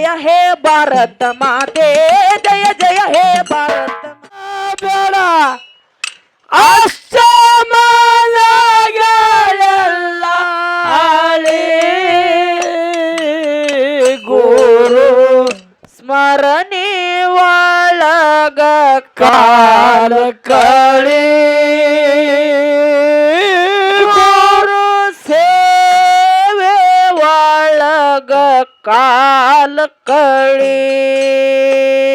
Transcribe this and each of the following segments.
ಜಯ ಹೇ ಭಾರತ ಮಾತೆ ಜಯ ಜಯ ಹೇ ಭಾರತ ಬೇಡ. ಅಷ್ಟಮಲಗಳೆಲ್ಲ ಗುರು ಸ್ಮರಣೆ ಒಳಗ ಕಾಲ ಕಳೆ मग काल कळे।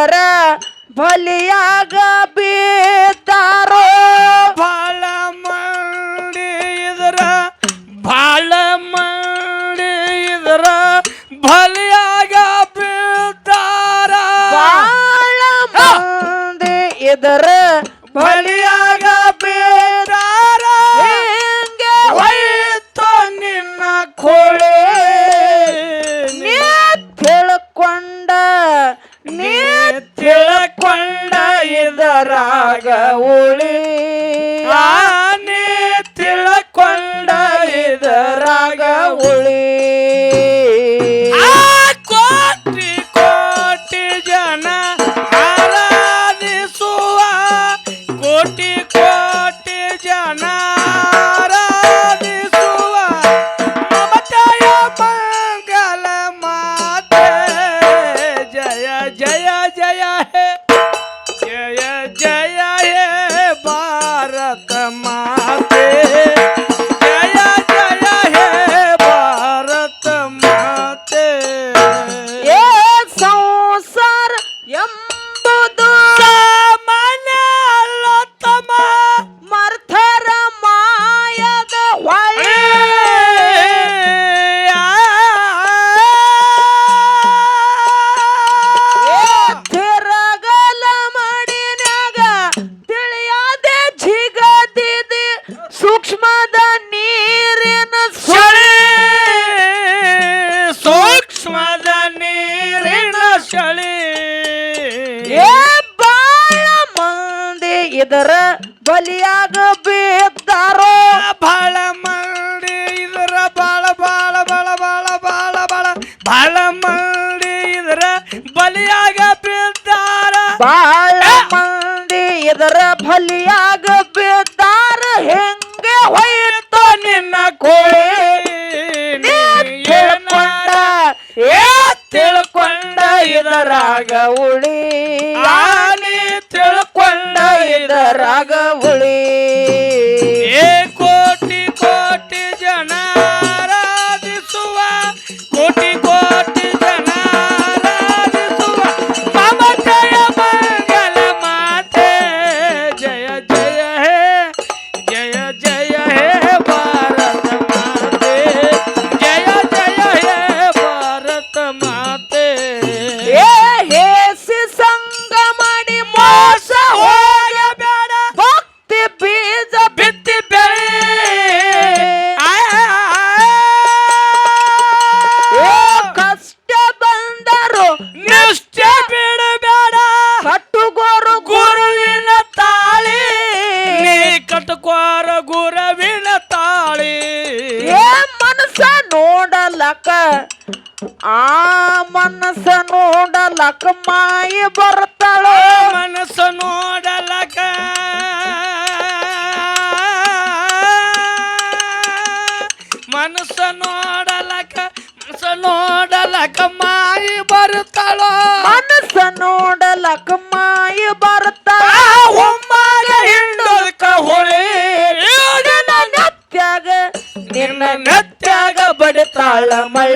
ಅಂದರ ಬಲಿಯಾಗ ಬೀತಾರೋ? ಬಾಳ ಮಾಡಿದ್ರ ಬಾಳ ಮಾಡಿದ್ರ ಬಲಿಯಾಗ ಬೀಳ್ತಾರ ಬಾಳ ಮಂದಿ ಇದರ ಬಲಿ ಮನದ ನೀರಿನ ಸೊಳೆ ಸೂಕ್ಷ್ಮದ ನೀರಿನ ಸೊಳೆ ಬಾಳ ಮಂದಿ ಇದರ ಬಲಿಯಾಗ ಬಿದ್ದಾರೋ. ಬಾಳ ಮಂದಿ ಇದರ ಬಾಳ ಬಾಳ ಬಾಳ ಬಾಳ ಬಾಳ ಬಾಳ ಬಾಳ ಮಂದಿ ಇದರ ಬಲಿಯಾಗ ಬಿದ್ದಾರ. ಬಾಳ ಮಂದಿ ಇದರ ಬಲಿಯಾಗ ಬಿದ್ದಾರ. ಹೇ ನಿನ್ನ ನೀ ತಿಳ್ಕೊಂಡ ಏ ತಿಳ್ಕೊಂಡ ಇದರಾಗ ಉಳಿ ತಿಳ್ಕೊಂಡ ಇದರಾಗ ಉಳಿ ನೋಡಲಕ ಮಾಯಿ ಬರುತ್ತಾ ಹಿಂಡೋದಕ್ಕ ಹೊಳೆ ನಿನ್ನ ನೆತ್ಯಾಗ ನಿನ್ನ ನತ್ಯಾಗ ಬಡತಾಳ ಮಳೆ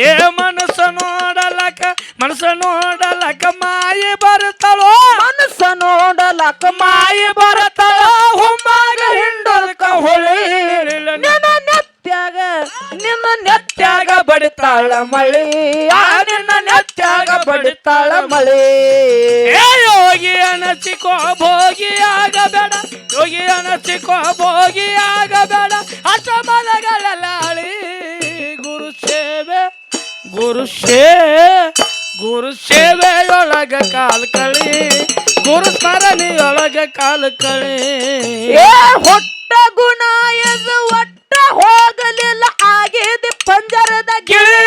ಏ ಮನಸ್ಸ ನೋಡಲಕ ಮನಸ್ಸ ನೋಡಲಕ ಮಾಯಿ ಬರುತ್ತಳೋ ಮನಸ್ಸ ನೋಡಲಕ ಮಾಯಿ ಬರುತ್ತಳೋ ಹುಮ್ಮಾಗ ಹಿಂಡಲ್ಕ ಹೊಳಿ ನಿನ್ನ ನೆತ್ಯಾಗ ನಿನ್ನ ನೆತ್ಯಾಗ ಬಡಿತಾಳ ಮಳಿ. ಆ ನಿನ್ನ ನೆತ್ಯಾಗ ಬಡಿತಾಳ ಮಳಿ. ಏ ಯೋಗಿ ಅನಸಿಕೋ ಭೋಗಿಯಾಗಬೇಡ ಯೋಗಿ ಅನಸಿಕೋ ಭೋಗಿ ಆಗಬೇಡ. ಗುರು ಶೇ ಗುರು ಸೇವೆಯೊಳಗ ಕಾಲ್ ಕಳಿ ಗುರು ಸ್ಮರಣೆಯೊಳಗ ಕಾಲ್ ಕಳಿ. ಏ ಹೊಟ್ಟ ಗುಣ ಎದು ಒಟ್ಟ ಹೋಗಲಿಲ್ಲ ಆಗಿದೆ ಪಂಜರದ ಗಿಳಿ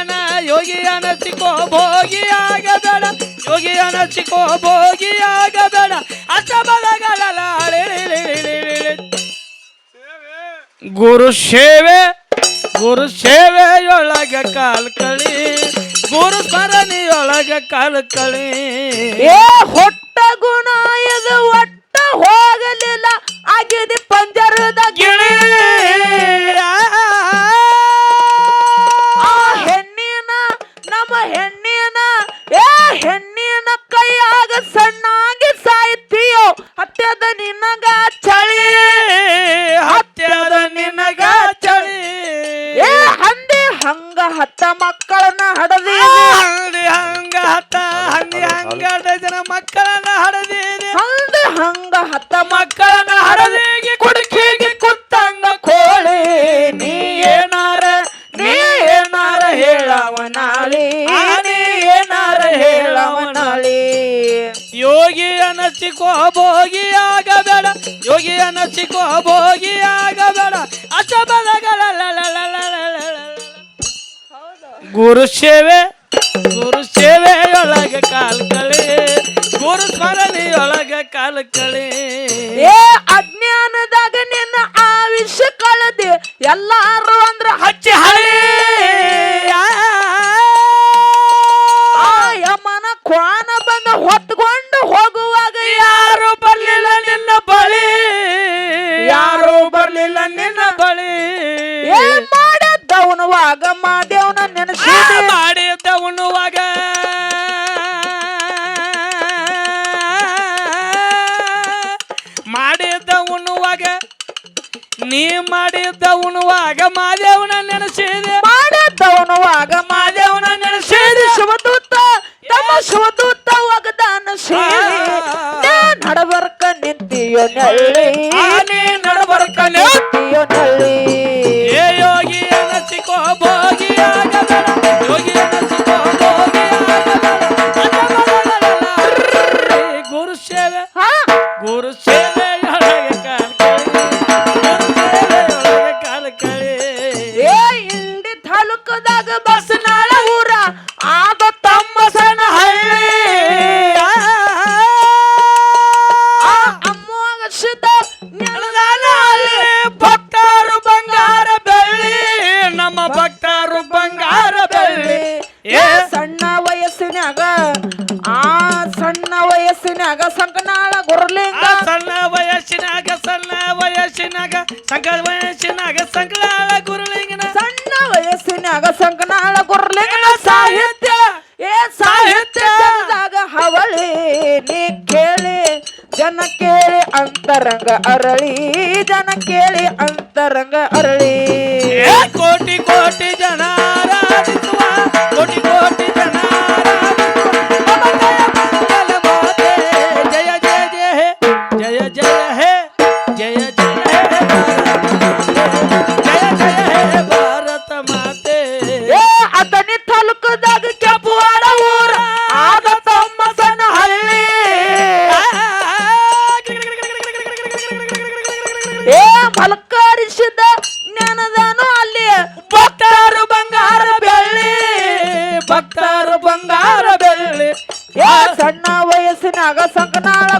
ಯೋಗಿಯನ ಯೋಗಿ ಅನಸಿಕೋ ಭೋಗಿ ಆಗಬೇಡ ಯೋಗಿ ಅನಸಿಕೋ ಭೋಗಿ ಅಸಬಲಗಳಲಾಳೆ ಗುರು ಸೇವೆ, ಗುರು ಸೇವೆಯೊಳಗ ಕಾಲ್ ಕಳಿ, ಗುರು ಸ್ಮರಣೆಯೊಳಗ ಕಾಲ್ ಕಳಿ. ಏ, ಹೊಟ್ಟ ಗುಣ ಇದು ಒಟ್ಟ ಹೋಗಲಿಲ್ಲ, ಆಗಿದೆ ಹಂಗ ಹತ್ತ ಮಕ್ಕಳನ್ನ ಹರದೇಗೆ ಕುಡುಕಿಗೆ ಕುತ್ತಂಗ ಕೋಳಿ. ನೀ ಏನಾರ ನೀ ಏನಾರ ಹೇಳವನಾಳಿ. ನೀ ಏನಾರ ಹೇಳವನಾಳಿ. ಯೋಗಿ ಅನಸಿಕೋ ಭೋಗಿ ಆಗಬೇಡ ಯೋಗಿ ಅನಸಿಕೋ ಭೋಗಿ ಆಗಬೇಡ ಅಸಬಲಗಳ ಗುರು ಸೇವೆ ಕಾಲ್ ಕಳೆ ಏ ಅಜ್ಞಾನದಾಗ ನಿನ್ನ ಆವಿಷ ಕಳದೆ ಎಲ್ಲಾರು ಅಂದ್ರ ಹಚ್ಚಿ ಹಳೆ. ಯಮನ ಕ್ವಾನ ಬಂದ ಹೊತ್ಕೊಂಡು ಹೋಗುವಾಗ ಯಾರು ಬರ್ಲಿಲ್ಲ ನಿನ್ನ ಬಳಿ? ಯಾರು ಬರ್ಲಿಲ್ಲ ನಿನ್ನ ಬಳಿ? ಏ ಮಾಡದವನವಾಗ ಮಾದೇವನ ನೆನೆಸಿದೆ. ಮಾಡಿದ್ದ ನೀ ಮಾಡಿದ್ದ ಉಣ್ಣುವಾಗ ಮಾದೇವನ ನೆನೆಸಿದೆ ಮಾಡದವನವಾಗ ಮಾದೇವನ ನೆನೆಸಿದೆ ಶಿವದೂತ ತಮ್ಮ ಶಿವದೂತ ಒಗದಾನ ಸೇರಿ ನಡಬರ್ಕ ನಿಂತಿಯೋ ನಳ್ಳಿ ಆನೆ ನಿಂತಿಯೋ ನಳ್ಳಿ ಅಂತರಂಗ ಅರಳಿ ಜನ ಕೇಳಿ ಅಂತರಂಗ ಅರಳಿ. ಕೋಟಿ ಕೋಟಿ ಜನ ಏ ಮಲಕರಿಸಿದ ಅಲ್ಲಿ. ಭಕ್ತರು ಬಂಗಾರ ಬೆಳ್ಳಿ ಭಕ್ತರು ಬಂಗಾರ ಬೆಳ್ಳಿ. ಸಣ್ಣ ವಯಸ್ಸಿನಾಗ ಸಂಕನಾಳ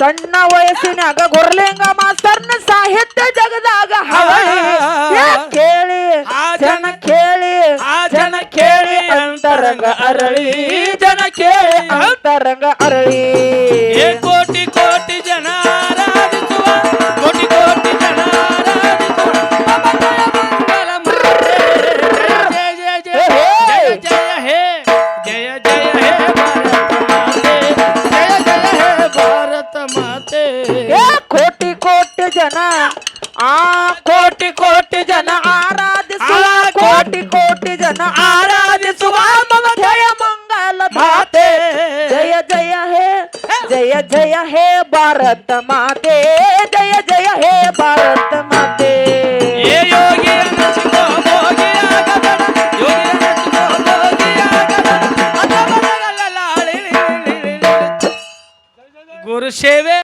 ಸಣ್ಣ ವಯಸ್ಸಿನಾಗ ಗುರ್ಲಿಂಗ ಮಾಸ್ತರ್ನ ಸಾಹಿತ್ಯ ಜಗದಾಗ ಹವಳಿ ಕೇಳಿ? ಆ ಜನ ಕೇಳಿ. ಆ ಜನ ಕೇಳಿ ಅಂತರಂಗ ಅರಳಿ. ಜನ ಕೇಳಿ ಅಂತರಂಗ ಅರಳಿ. जना आ कोटि कोटि जन आराध सुवा कोटि कोटि जन आराध सुवा मम जय मंगल भाते जय जय हे जय जय हे भारत माते। जय जय हे भारत माते। ये योगी नचिको भोगी गुरुसेवे